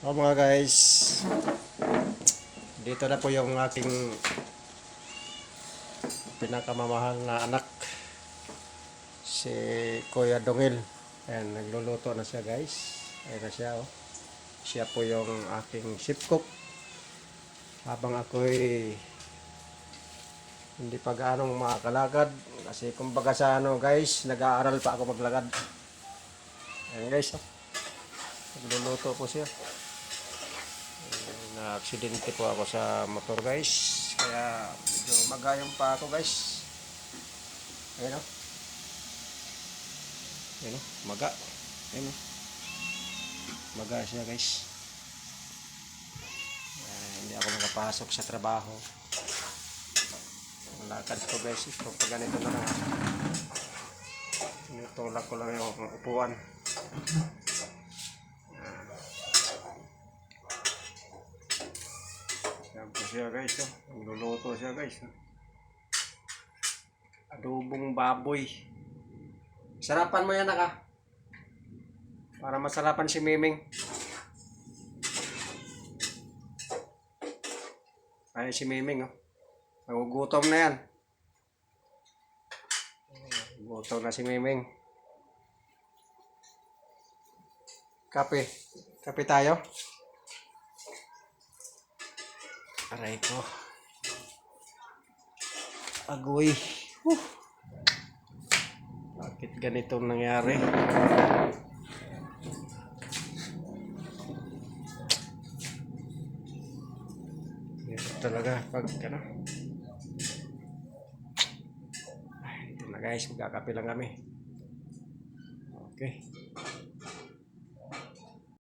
O mga guys, dito na po yung aking pinakamamahal na anak, si Kuya Dongil. Ayan, nagluluto na siya guys. Ayan na siya oh. Siya po yung aking chef cook. Habang ako'y hindi pa gaanong makakalagad. Kasi kumbaga sa ano guys, nag-aaral pa ako maglagad. Ayan guys oh. Nagluluto po siya na aksidente po ako sa motor guys. Kaya medyo magayong pa ako guys. Ayun o ayun o maga. Ayun o maga siya guys. Ah, hindi ako makapasok sa trabaho. Ang lakad ko guys ito pag ganito na lang. Tinutulak ko lang yung upuan Yan po siya guys. Oh. Nagluluto siya guys. Oh. Adobong baboy. Sarapan mo yan naka. Para masarapan si Miming. Ay si Miming oh. Nagugutom na yan. Gutom na si Miming. Kape. Kape tayo. Aray ko. Agoy. Whew. Bakit ganitong nangyari? Ito talaga pag ano. Ito na guys, magkakape lang kami. Okay.